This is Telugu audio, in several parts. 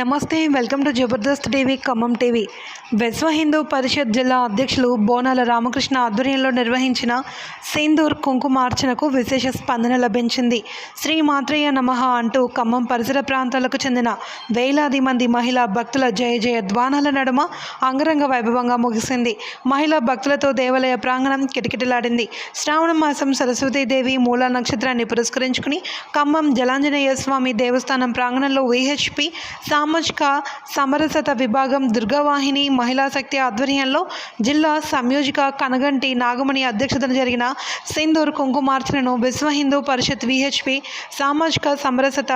నమస్తే welcome to Jabardasth TV Khammam TV. Vishwa Hindu Parishad జిల్లా అధ్యక్షులు బోనాల రామకృష్ణ ఆధ్వర్యంలో నిర్వహించిన సింధూర్ కుంకుమార్చనకు విశేష స్పందన లభించింది. శ్రీ మాత్రేయ నమః అంటూ ఖమ్మం పరిసర ప్రాంతాలకు చెందిన వేలాది మంది మహిళా భక్తుల జయ జయ ధ్వానాల నడుమ అంగరంగ వైభవంగా ముగిసింది. మహిళా భక్తులతో దేవాలయ ప్రాంగణం కిటకిటలాడింది. శ్రావణ మాసం సరస్వతీదేవి మూలా నక్షత్రాన్ని పురస్కరించుకుని ఖమ్మం జలాంజనేయ స్వామి దేవస్థానం ప్రాంగణంలో విహెచ్పి సామాజిక సమరసత విభాగం దుర్గావాహిని మహిళా శక్తి ఆధ్వర్యంలో జిల్లా సంయోజక కనగంటి నాగమణి అధ్యక్షతన జరిగిన సింధూర్ కుంకుమార్చనను విశ్వ హిందూ పరిషత్ విహెచ్పి సామాజిక సమరసత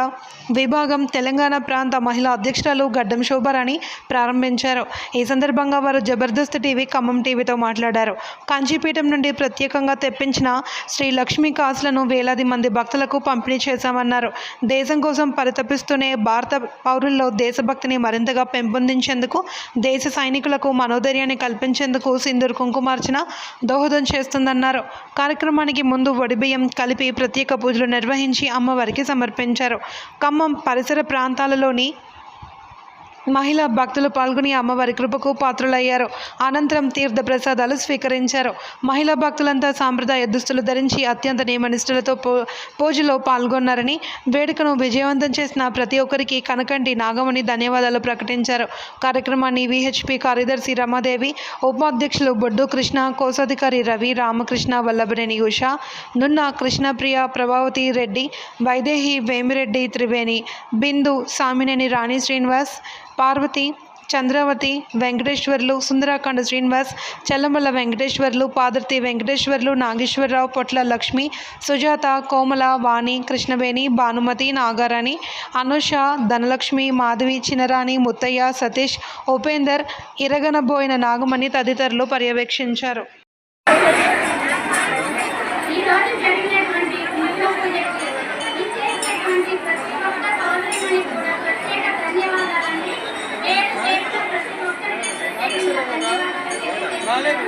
విభాగం తెలంగాణ ప్రాంత మహిళా అధ్యక్షురాలు గడ్డం శోభారాణి ప్రారంభించారు. ఈ సందర్భంగా వారు జబర్దస్త్ టీవీ ఖమ్మం టీవీతో మాట్లాడారు. కాంచీపీఠం నుండి ప్రత్యేకంగా తెప్పించిన శ్రీ లక్ష్మీ కాసులను వేలాది మంది భక్తులకు పంపిణీ చేశామన్నారు. దేశం కోసం పరితపిస్తూనే భారత పౌరుల్లో దేశభక్తిని మరింతగా పెంపొందించేందుకు దేశ సైనికులకు మనోధైర్యాన్ని కల్పించేందుకు సింధూర్ కుంకుమార్చన దోహదం చేస్తుందన్నారు. కార్యక్రమానికి ముందు వడిబియ్యం కలిపి ప్రత్యేక పూజలు నిర్వహించి అమ్మవారికి సమర్పించారు. ఖమ్మం పరిసర ప్రాంతాలలోని మహిళా భక్తులు పాల్గొని అమ్మవారి కృపకు పాత్రులయ్యారు. అనంతరం తీర్థ ప్రసాదాలు స్వీకరించారు. మహిళా భక్తులంతా సాంప్రదాయ దుస్తులు ధరించి అత్యంత నియమనిష్టలతో పూ పూజలో పాల్గొన్నారని వేడుకను విజయవంతం చేసిన ప్రతి ఒక్కరికి కనకంటి నాగమణి ధన్యవాదాలు ప్రకటించారు. కార్యక్రమాన్ని విహెచ్పి కార్యదర్శి రమాదేవి ఉపాధ్యక్షులు బొడ్డు కృష్ణ కోశాధికారి రవి రామకృష్ణ వల్లభనేని ఉష నున్న కృష్ణప్రియ ప్రభావతి రెడ్డి వైదేహి వేమిరెడ్డి త్రివేణి బిందు సామినేని రాణి శ్రీనివాస్ పార్వతి చంద్రవతి వెంకటేశ్వర్లు సుందరాఖండ శ్రీనివాస్ చల్లమల్ల వెంకటేశ్వర్లు పాదర్తి వెంకటేశ్వర్లు నాగేశ్వరరావు పొట్ల లక్ష్మి సుజాత కోమల వాణి కృష్ణవేణి భానుమతి నాగారాణి అనుష ధనలక్ష్మి మాధవి చినరాణి ముత్తయ్య సతీష్ ఉపేందర్ ఇరగనబోయిన నాగమణి తదితరులు పర్యవేక్షించారు. జరిగినటువంటి ప్రతి ఒక్క సోదరిమణికి కూడా ప్రత్యేక ధన్యవాదాలండి పేరు పేరుతో ప్రతి ఒక్కరికి రాలేదు.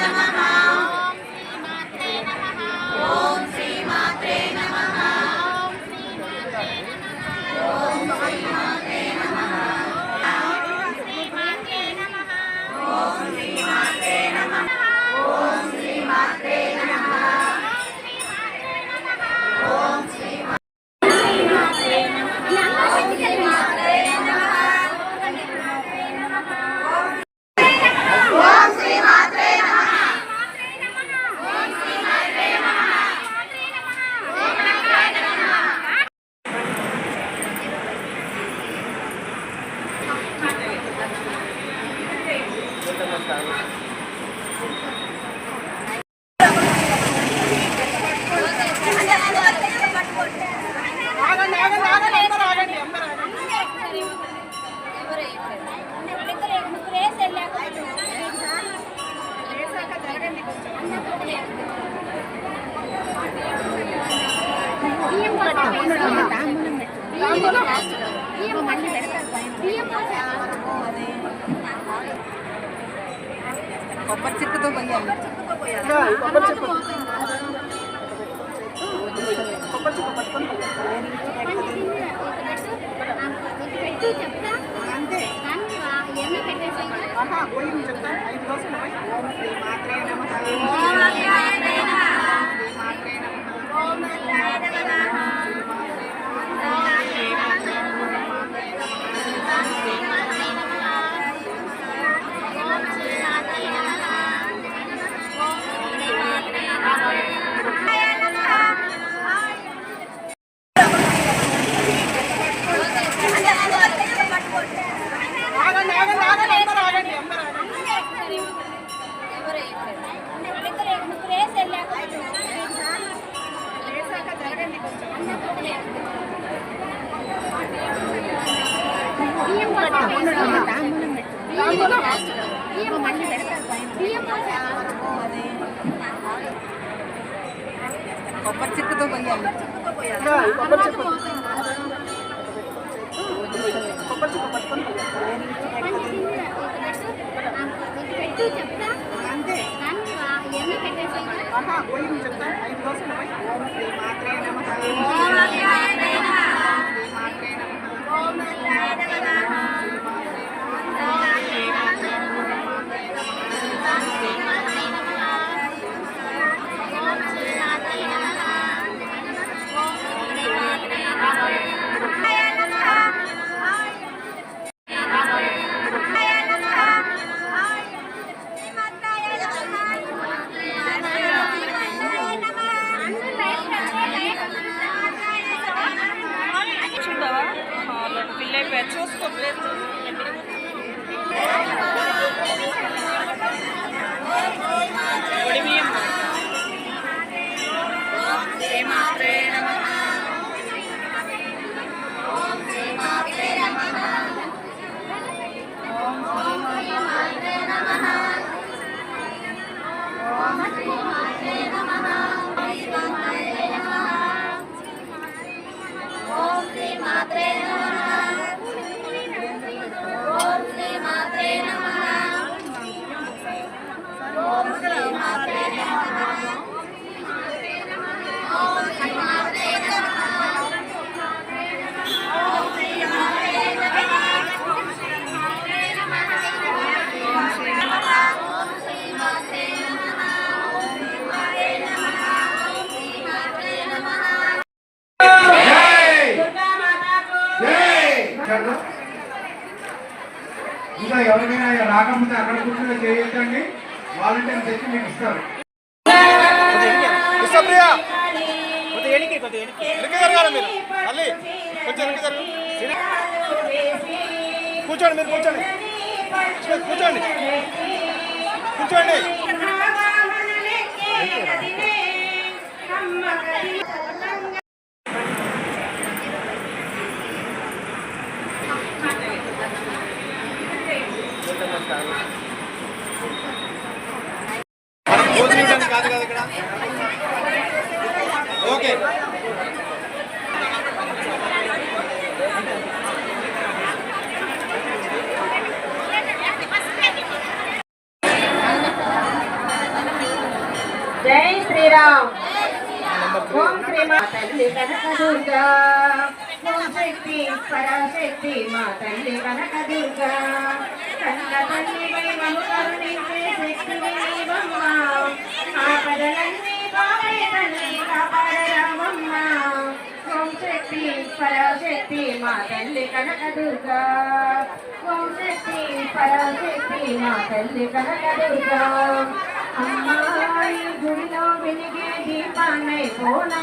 నమః ఓం బియ్యం బియ్యం బియ్యం కొబ్బరి చెట్టుతో పోయాలి కొబ్బరి చెట్టు. కొబ్బరి కొబ్బరి చెట్టుతో పోయాలి. కొబ్బరి చెట్టు కొబ్బరి చెట్టు పట్టుకొని అంతే. పోయి చెప్తా ఐదు రోజులు మాత్రమే Mete os completos. ఇంకా ఎవరికైనా రాకముందే అక్కడ కూర్చుని చేయొచ్చండి వాలంటీర్ తెచ్చి మీకు ఇస్తారు. కూర్చోండి మీరు కూర్చోండి. కూర్చోండి. కూర్చోండి. తల్లి కనకదుర్గా శక్తి పరాశక్తి మా తల్లి కనకదుర్గా కనక తల్లి దైవము కరుణించే శక్తి ఆపదలన్నీ బాబాయ్ తల్లి కాపాడరామమ్మ ఓం శక్తి పరాశక్తి మా తల్లి కనకదుర్గా ఓం శక్తి పరాశక్తి మా తల్లి కనకదుర్గా అమ్మాయి గుడిలో వెలిగే దీపాన్నై పోనా?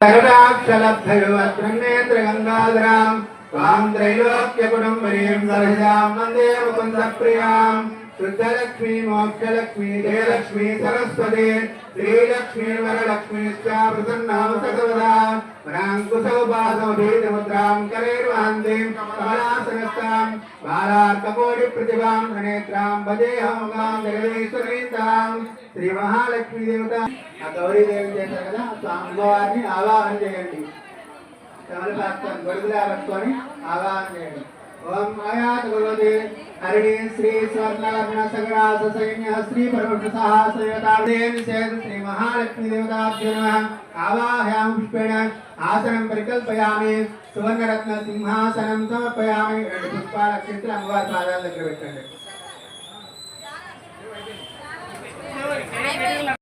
सर्वाक्षलब्धयुवत्रन्नेत्र गङ्गाधराम् त्वाम् त्रैलोक्यकुटुम्बरीम् सर्वजाम् वन्दे मुकुन्दप्रियाम् శుద్ధలక్ష్మీ మోక్షలక్ష్మి జయలక్ష్మి సరస్వతి శ్రీలక్ష్మి వరలక్ష్మీ ప్రసన్నాం సకవదా వరాంకుశోపాసమభీతముద్రాం కరేర్వాంతిం కమలాసనస్తాం బాలార్కకోటి ప్రతిభాం త్రినేత్రాం భజేహంగాం జగదీశ్వరీతాం శ్రీ మహాలక్ష్మీ దేవత ఆ గౌరీదేవి చేశారు కదా అమ్మవారిని ఆవాహన చేయండి. కమలశాస్త్రం గొడుగులా పట్టుకొని ఆవాహన చేయండి. ఓం మాయా భగవతి हरिणी श्री स्वर्णवर्ण सगरास सैन्य श्री परमसः सयतादेव सेन श्री महालक्ष्मी देवताभ्य नमः आवाहयामि पुष्पेण आसनं परिकल्पयामि సువర్ణరత్న సింహాసనం సమర్పయామి రెండు పుష్పాల క్షేత్రం అమ్మవారి పాదాల దగ్గర పెట్టండి